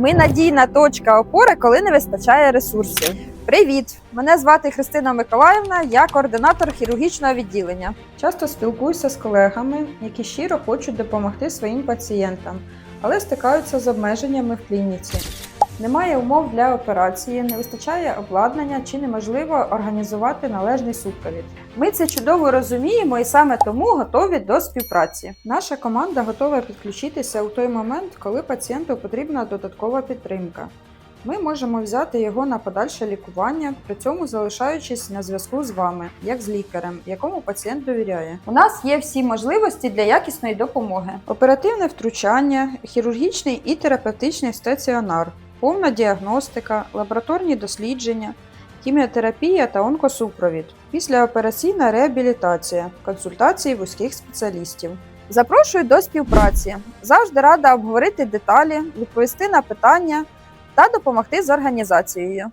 Ми надійна точка опори, коли не вистачає ресурсів. Привіт! Мене звати Христина Миколаївна, я координатор хірургічного відділення. Часто спілкуюся з колегами, які щиро хочуть допомогти своїм пацієнтам, але стикаються з обмеженнями в клініці. Немає умов для операції, не вистачає обладнання чи неможливо організувати належний супровід. Ми це чудово розуміємо і саме тому готові до співпраці. Наша команда готова підключитися у той момент, коли пацієнту потрібна додаткова підтримка. Ми можемо взяти його на подальше лікування, при цьому залишаючись на зв'язку з вами, як з лікарем, якому пацієнт довіряє. У нас є всі можливості для якісної допомоги. Оперативне втручання, хірургічний і терапевтичний стаціонар, повна діагностика, лабораторні дослідження, хіміотерапія та онкосупровід, післяопераційна реабілітація, консультації вузьких спеціалістів. Запрошую до співпраці. Завжди рада обговорити деталі, відповісти на питання та допомогти з організацією.